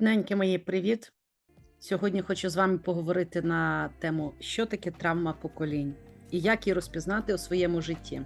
Рідненькі мої, привіт! Сьогодні хочу з вами поговорити на тему, що таке травма поколінь і як її розпізнати у своєму житті.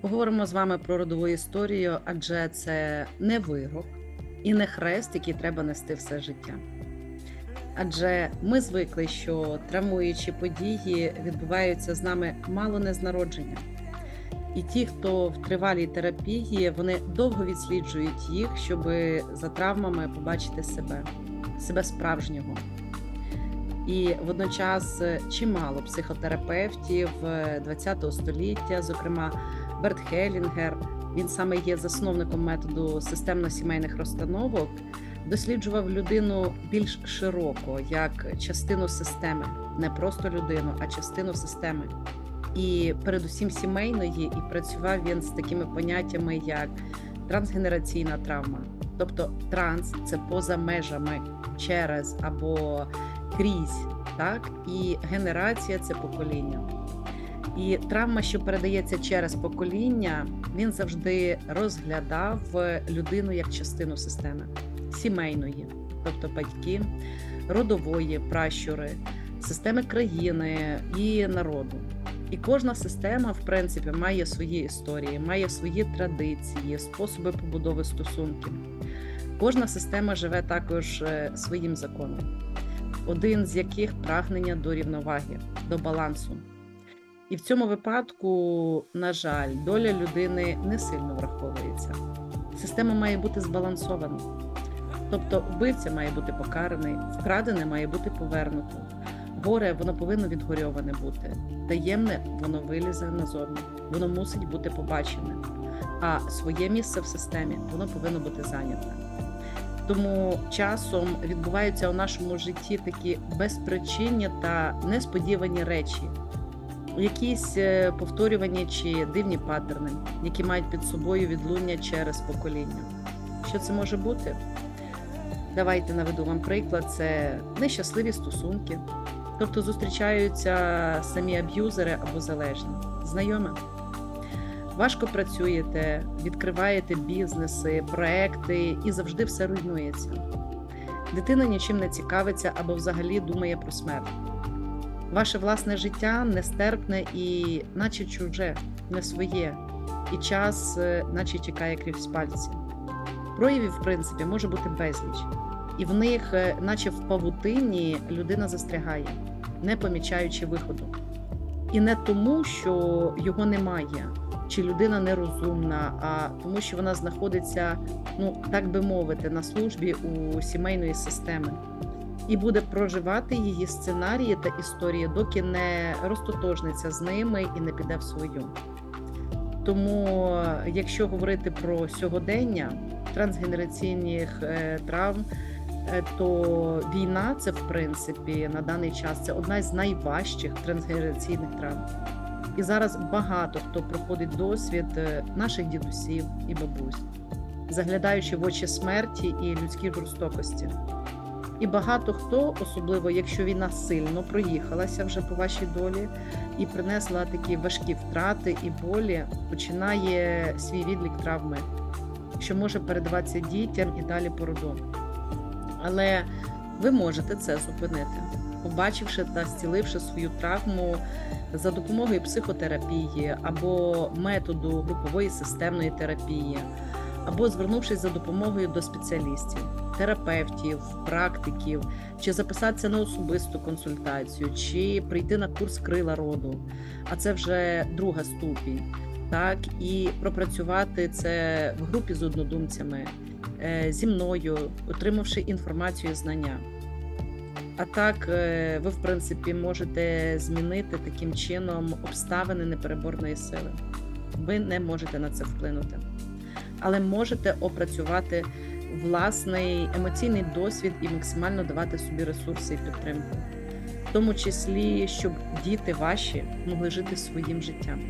Поговоримо з вами про родову історію, адже це не вирок і не хрест, який треба нести все життя. Адже ми звикли, що травмуючі події відбуваються з нами мало не з народження. І ті, хто в тривалій терапії, вони довго відсліджують їх, щоб за травмами побачити себе, себе справжнього. І водночас чимало психотерапевтів ХХ століття, зокрема Берт Хелінгер, він саме є засновником методу системно-сімейних розстановок, досліджував людину більш широко, як частину системи, не просто людину, а частину системи і передусім сімейної, і працював він з такими поняттями, як трансгенераційна травма, тобто транс це поза межами через або крізь, так і генерація це покоління. І травма, що передається через покоління, він завжди розглядав людину як частину системи сімейної, тобто батьки, родової пращури, системи країни і народу. І кожна система, в принципі, має свої історії, має свої традиції, способи побудови стосунків. Кожна система живе також е, своїм законом, один з яких прагнення до рівноваги, до балансу. І в цьому випадку, на жаль, доля людини не сильно враховується. Система має бути збалансована. Тобто вбивця має бути покараний, вкрадене має бути повернуто. Горе воно повинно відгорьоване бути. Таємне воно вилізе назовні, воно мусить бути побачене. А своє місце в системі воно повинно бути зайняте. Тому часом відбуваються у нашому житті такі безпричинні та несподівані речі, якісь е, повторювані чи дивні паттерни, які мають під собою відлуння через покоління. Що це може бути? Давайте наведу вам приклад: це нещасливі стосунки, Тобто зустрічаються самі аб'юзери або залежні. Знайоме? Важко працюєте, відкриваєте бізнеси, проекти і завжди все руйнується. Дитина нічим не цікавиться або взагалі думає про смерть. Ваше власне життя нестерпне і, наче чуже, не своє, і час, е, наче тікає крізь пальці. Проявів, в принципі, може бути безліч, і в них, е, наче в павутині, людина застрягає не помічаючи виходу. І не тому, що його немає, чи людина нерозумна, а тому, що вона знаходиться, ну так би мовити, на службі у сімейної системи. І буде проживати її сценарії та історії, доки не розтотожниться з ними і не піде в свою. Тому, якщо говорити про сьогодення трансгенераційних е, травм, то війна це в принципі на даний час це одна з найважчих трансгенераційних травм. І зараз багато хто проходить досвід е, наших дідусів і бабусь, заглядаючи в очі смерті і людській жорстокості. І багато хто, особливо якщо війна сильно проїхалася вже по вашій долі і принесла такі важкі втрати і болі, починає свій відлік травми, що може передаватися дітям і далі по роду. Але ви можете це зупинити, побачивши та зціливши свою травму за допомогою психотерапії або методу групової системної терапії, або звернувшись за допомогою до спеціалістів, терапевтів, практиків, чи записатися на особисту консультацію, чи прийти на курс крила роду. А це вже друга ступінь. Так, і пропрацювати це в групі з однодумцями. Е, зі мною, отримавши інформацію і знання. А так, е, ви, в принципі, можете змінити таким чином обставини непереборної сили. Ви не можете на це вплинути, але можете опрацювати власний емоційний досвід і максимально давати собі ресурси і підтримку, в тому числі, щоб діти ваші могли жити своїм життям.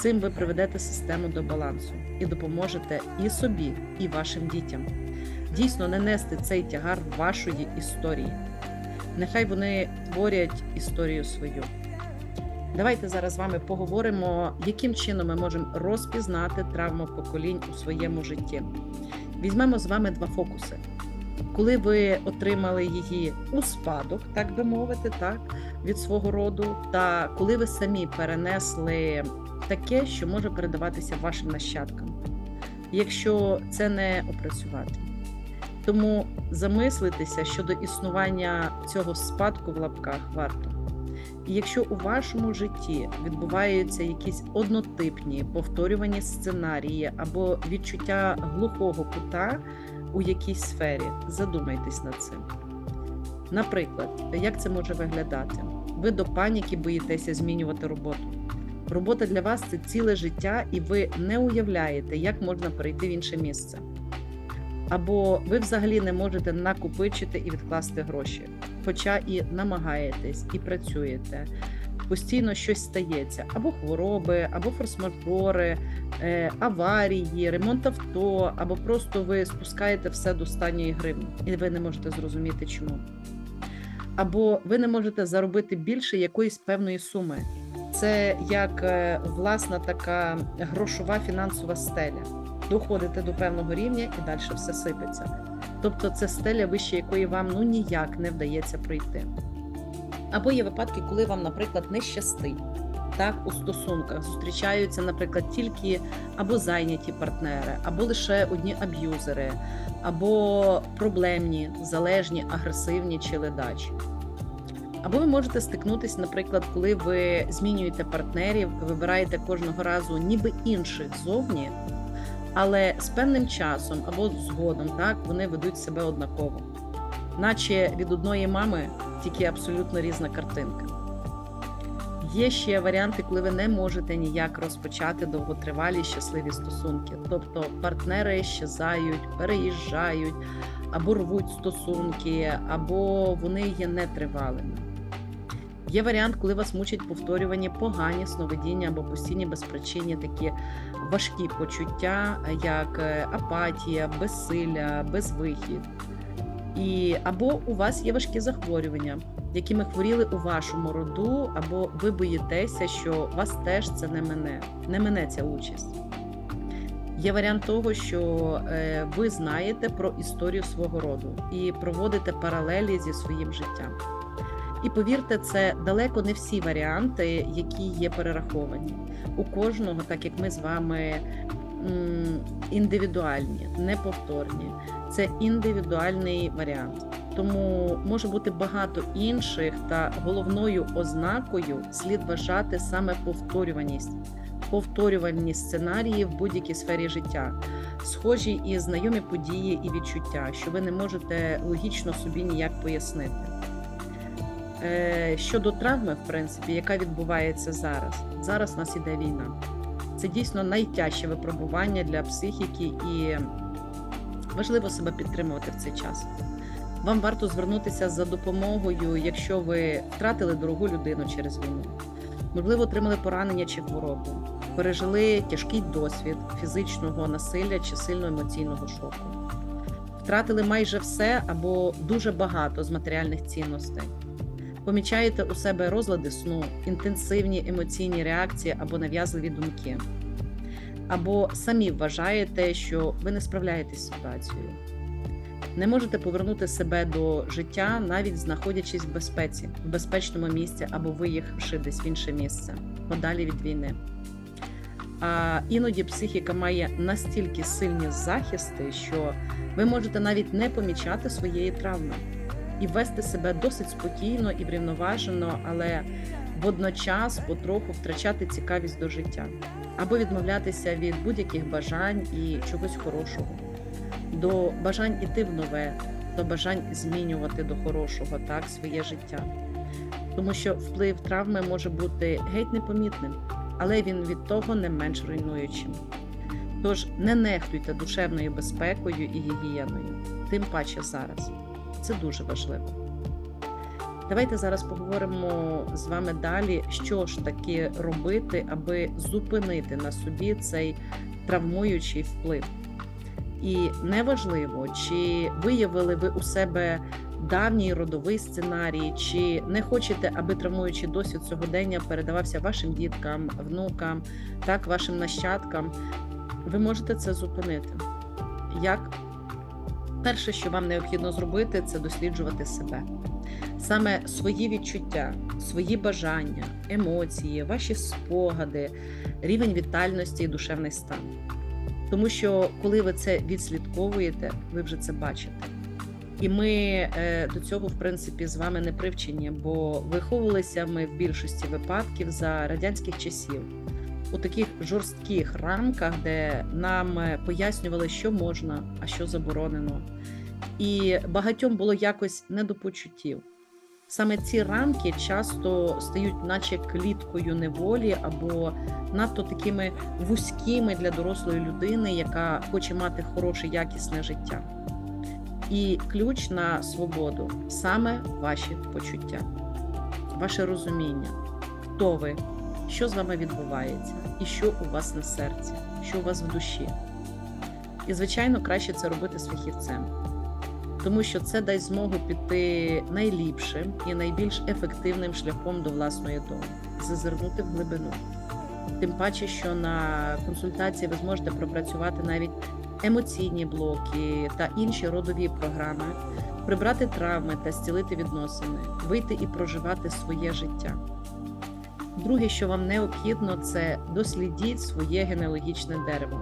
Цим ви приведете систему до балансу і допоможете і собі, і вашим дітям дійсно не нести цей тягар вашої історії. Нехай вони творять історію свою. Давайте зараз з вами поговоримо, яким чином ми можемо розпізнати травму поколінь у своєму житті. Візьмемо з вами два фокуси: коли ви отримали її у спадок, так би мовити, так, від свого роду, та коли ви самі перенесли таке, що може передаватися вашим нащадкам, якщо це не опрацювати. Тому замислитися щодо існування цього спадку в лапках варто. І якщо у вашому житті відбуваються якісь однотипні повторювані сценарії або відчуття глухого кута у якійсь сфері, задумайтесь над цим. Наприклад, як це може виглядати? Ви до паніки боїтеся змінювати роботу. Робота для вас це ціле життя, і ви не уявляєте, як можна перейти в інше місце. Або ви взагалі не можете накопичити і відкласти гроші, хоча і намагаєтесь, і працюєте. Постійно щось стається, або хвороби, або форс-мажори, е, аварії, ремонт авто, або просто ви спускаєте все до останньої гривні, і ви не можете зрозуміти, чому. Або ви не можете заробити більше якоїсь певної суми. Це як е, власна така грошова фінансова стеля. Доходите до певного рівня і далі все сипеться. Тобто це стеля, вище якої вам ну ніяк не вдається пройти. Або є випадки, коли вам, наприклад, не щастить. Так, у стосунках зустрічаються, наприклад, тільки або зайняті партнери, або лише одні аб'юзери, або проблемні, залежні, агресивні чи ледачі. Або ви можете стикнутися, наприклад, коли ви змінюєте партнерів, вибираєте кожного разу ніби інших зовні, але з певним часом або згодом так вони ведуть себе однаково, наче від одної мами тільки абсолютно різна картинка. Є ще варіанти, коли ви не можете ніяк розпочати довготривалі щасливі стосунки. Тобто партнери щезають, переїжджають, або рвуть стосунки, або вони є нетривалими. Є варіант, коли вас мучать повторювані погані сновидіння або постійні безпричинні такі важкі почуття, як е, апатія, безсилля, безвихід. І або у вас є важкі захворювання, якими хворіли у вашому роду, або ви боїтеся, що вас теж це не мене, не мене ця участь. Є варіант того, що е, ви знаєте про історію свого роду і проводите паралелі зі своїм життям. І повірте, це далеко не всі варіанти, які є перераховані. У кожного, так як ми з вами індивідуальні, неповторні. Це індивідуальний варіант. Тому може бути багато інших, та головною ознакою слід вважати саме повторюваність, повторювальні сценарії в будь-якій сфері життя, схожі і знайомі події і відчуття, що ви не можете логічно собі ніяк пояснити. Е, щодо травми, в принципі, яка відбувається зараз. Зараз у нас іде війна. Це дійсно найтяжче випробування для психіки, і важливо себе підтримувати в цей час. Вам варто звернутися за допомогою, якщо ви втратили дорогу людину через війну, можливо, отримали поранення чи хворобу, пережили тяжкий досвід фізичного насилля чи сильно емоційного шоку, втратили майже все або дуже багато з матеріальних цінностей помічаєте у себе розлади сну, інтенсивні емоційні реакції або нав'язливі думки, або самі вважаєте, що ви не справляєтесь з ситуацією. Не можете повернути себе до життя, навіть знаходячись в безпеці, в безпечному місці або виїхавши десь в інше місце, подалі від війни. А іноді психіка має настільки сильні захисти, що ви можете навіть не помічати своєї травми і вести себе досить спокійно і врівноважено, але водночас потроху втрачати цікавість до життя або відмовлятися від будь-яких бажань і чогось хорошого, до бажань іти в нове, до бажань змінювати до хорошого так своє життя. Тому що вплив травми може бути геть непомітним, але він від того не менш руйнуючим. Тож не нехтуйте душевною безпекою і гігієною, тим паче зараз. Це дуже важливо. Давайте зараз поговоримо з вами далі, що ж таки робити, аби зупинити на собі цей травмуючий вплив. І неважливо, чи виявили ви у себе давній родовий сценарій, чи не хочете, аби травмуючий досвід сьогодення передавався вашим діткам, внукам, так, вашим нащадкам. Ви можете це зупинити. Як? Перше, що вам необхідно зробити, це досліджувати себе. Саме свої відчуття, свої бажання, емоції, ваші спогади, рівень вітальності і душевний стан. Тому що коли ви це відслідковуєте, ви вже це бачите. І ми е, до цього, в принципі, з вами не привчені, бо виховувалися ми в більшості випадків за радянських часів у таких жорстких рамках, де нам е, пояснювали, що можна, а що заборонено. І багатьом було якось не до почуттів. Саме ці рамки часто стають, наче кліткою неволі, або надто такими вузькими для дорослої людини, яка хоче мати хороше якісне життя. І ключ на свободу саме ваші почуття, ваше розуміння, хто ви, що з вами відбувається, і що у вас на серці, що у вас в душі. І, звичайно, краще це робити з фахівцем, тому що це дасть змогу піти найліпшим і найбільш ефективним шляхом до власної долі, зазирнути в глибину. Тим паче, що на консультації ви зможете пропрацювати навіть емоційні блоки та інші родові програми, прибрати травми та зцілити відносини, вийти і проживати своє життя. Друге, що вам необхідно, це дослідіть своє генеалогічне дерево.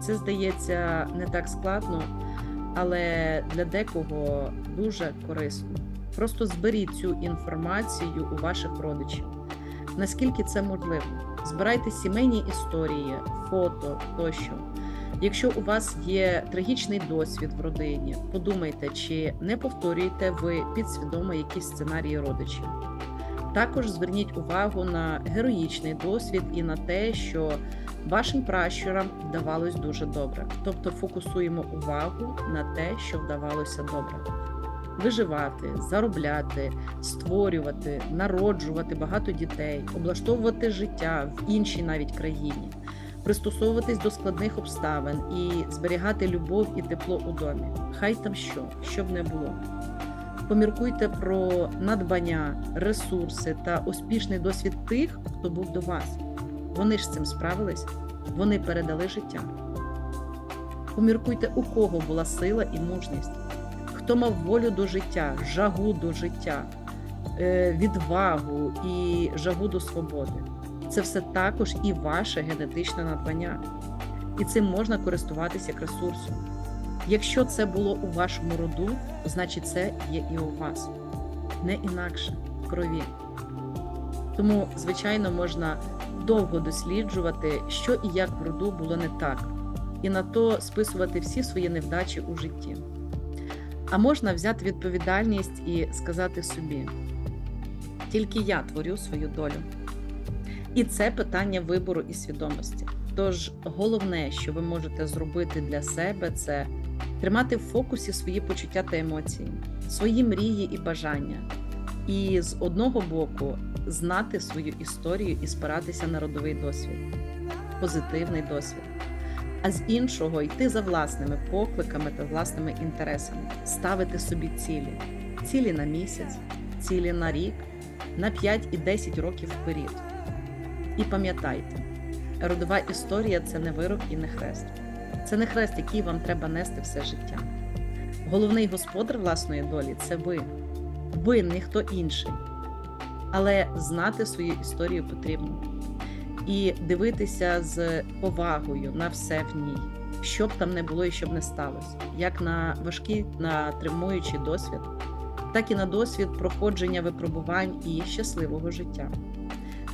Це здається не так складно, але для декого дуже корисно. Просто зберіть цю інформацію у ваших родичів. Наскільки це можливо? Збирайте сімейні історії, фото тощо. Якщо у вас є трагічний досвід в родині, подумайте, чи не повторюєте ви підсвідомо якісь сценарії родичів. Також зверніть увагу на героїчний досвід і на те, що вашим пращурам вдавалось дуже добре. Тобто фокусуємо увагу на те, що вдавалося добре. Виживати, заробляти, створювати, народжувати багато дітей, облаштовувати життя в іншій навіть країні, пристосовуватись до складних обставин і зберігати любов і тепло у домі. Хай там що, б не було. Поміркуйте про надбання, ресурси та успішний досвід тих, хто був до вас. Вони ж з цим справились, вони передали життя. Поміркуйте, у кого була сила і мужність, хто мав волю до життя, жагу до життя, е, відвагу і жагу до свободи. Це все також і ваше генетичне надбання. І цим можна користуватися як ресурсом. Якщо це було у вашому роду, значить це є і у вас, не інакше в крові. Тому, звичайно, можна довго досліджувати, що і як в роду було не так, і на то списувати всі свої невдачі у житті. А можна взяти відповідальність і сказати собі: тільки я творю свою долю. І це питання вибору і свідомості. Тож головне, що ви можете зробити для себе, це тримати в фокусі свої почуття та емоції, свої мрії і бажання, і з одного боку знати свою історію і спиратися на родовий досвід, позитивний досвід, а з іншого йти за власними покликами та власними інтересами, ставити собі цілі, цілі на місяць, цілі на рік, на 5 і 10 років вперед. І пам'ятайте, родова історія це не вирок і не хрест. Це не хрест, який вам треба нести все життя. Головний господар власної долі це ви. Ви не хто інший. Але знати свою історію потрібно і дивитися з повагою на все в ній, що б там не було і що б не сталося, як на важкий, на тримуючий досвід, так і на досвід проходження випробувань і щасливого життя.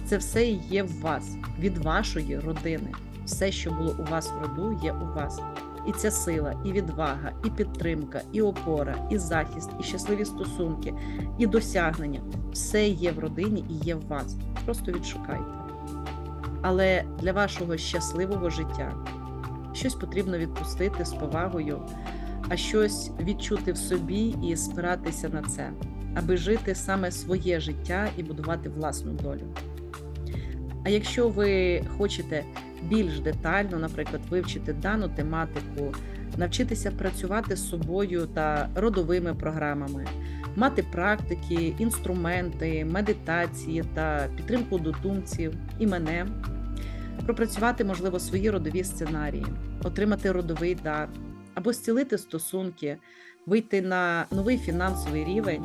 Це все є в вас, від вашої родини. Все, що було у вас в роду, є у вас. І ця сила, і відвага, і підтримка, і опора, і захист, і щасливі стосунки, і досягнення все є в родині і є в вас. Просто відшукайте. Але для вашого щасливого життя щось потрібно відпустити з повагою, а щось відчути в собі і спиратися на це, аби жити саме своє життя і будувати власну долю. А якщо ви хочете більш детально, наприклад, вивчити дану тематику, навчитися працювати з собою та родовими програмами, мати практики, інструменти, медитації та підтримку дотумців і мене, пропрацювати, можливо, свої родові сценарії, отримати родовий дар, або зцілити стосунки, вийти на новий фінансовий рівень,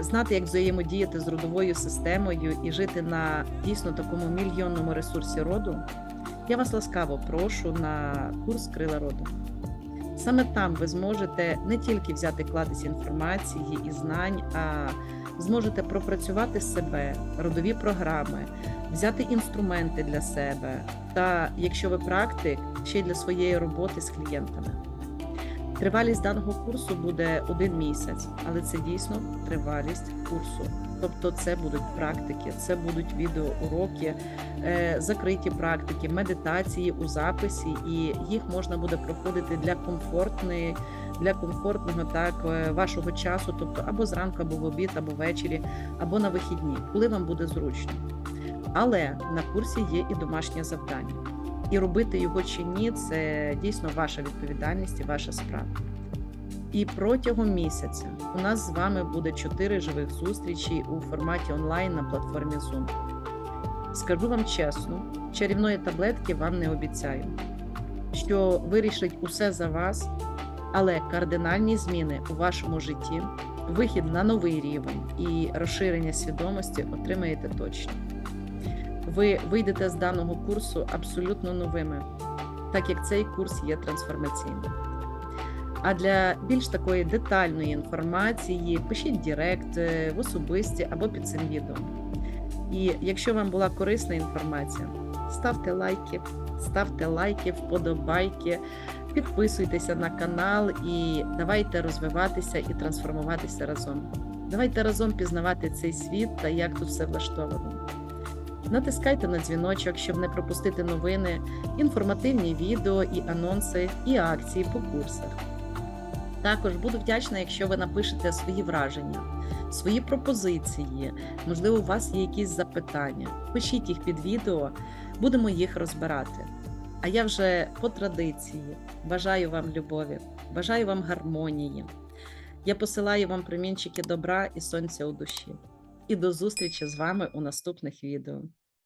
знати, як взаємодіяти з родовою системою і жити на дійсно такому мільйонному ресурсі роду, я вас ласкаво прошу на курс Крила роду. Саме там ви зможете не тільки взяти кладезь інформації і знань, а зможете пропрацювати себе, родові програми, взяти інструменти для себе та, якщо ви практик, ще й для своєї роботи з клієнтами. Тривалість даного курсу буде один місяць, але це дійсно тривалість курсу. Тобто, це будуть практики, це будуть відеоуроки, е, закриті практики, медитації у записі, і їх можна буде проходити для комфортної, для комфортного так е, вашого часу, тобто або зранку, або в обід, або ввечері, або на вихідні, коли вам буде зручно. Але на курсі є і домашнє завдання. І робити його чи ні, це дійсно ваша відповідальність і ваша справа. І протягом місяця у нас з вами буде чотири живих зустрічі у форматі онлайн на платформі Zoom. Скажу вам чесно, чарівної таблетки вам не обіцяю, що вирішить усе за вас, але кардинальні зміни у вашому житті, вихід на новий рівень і розширення свідомості отримаєте точно. Ви вийдете з даного курсу абсолютно новими, так як цей курс є трансформаційним. А для більш такої детальної інформації пишіть Директ е, в особисті або під цим відео. І якщо вам була корисна інформація, ставте лайки, ставте лайки, вподобайки, підписуйтеся на канал і давайте розвиватися і трансформуватися разом. Давайте разом пізнавати цей світ та як тут все влаштовано. Натискайте на дзвіночок, щоб не пропустити новини, інформативні відео і анонси, і акції по курсах. Також буду вдячна, якщо ви напишете свої враження, свої пропозиції. Можливо, у вас є якісь запитання. Пишіть їх під відео, будемо їх розбирати. А я вже по традиції бажаю вам любові, бажаю вам гармонії. Я посилаю вам промінчики добра і сонця у душі. І до зустрічі з вами у наступних відео.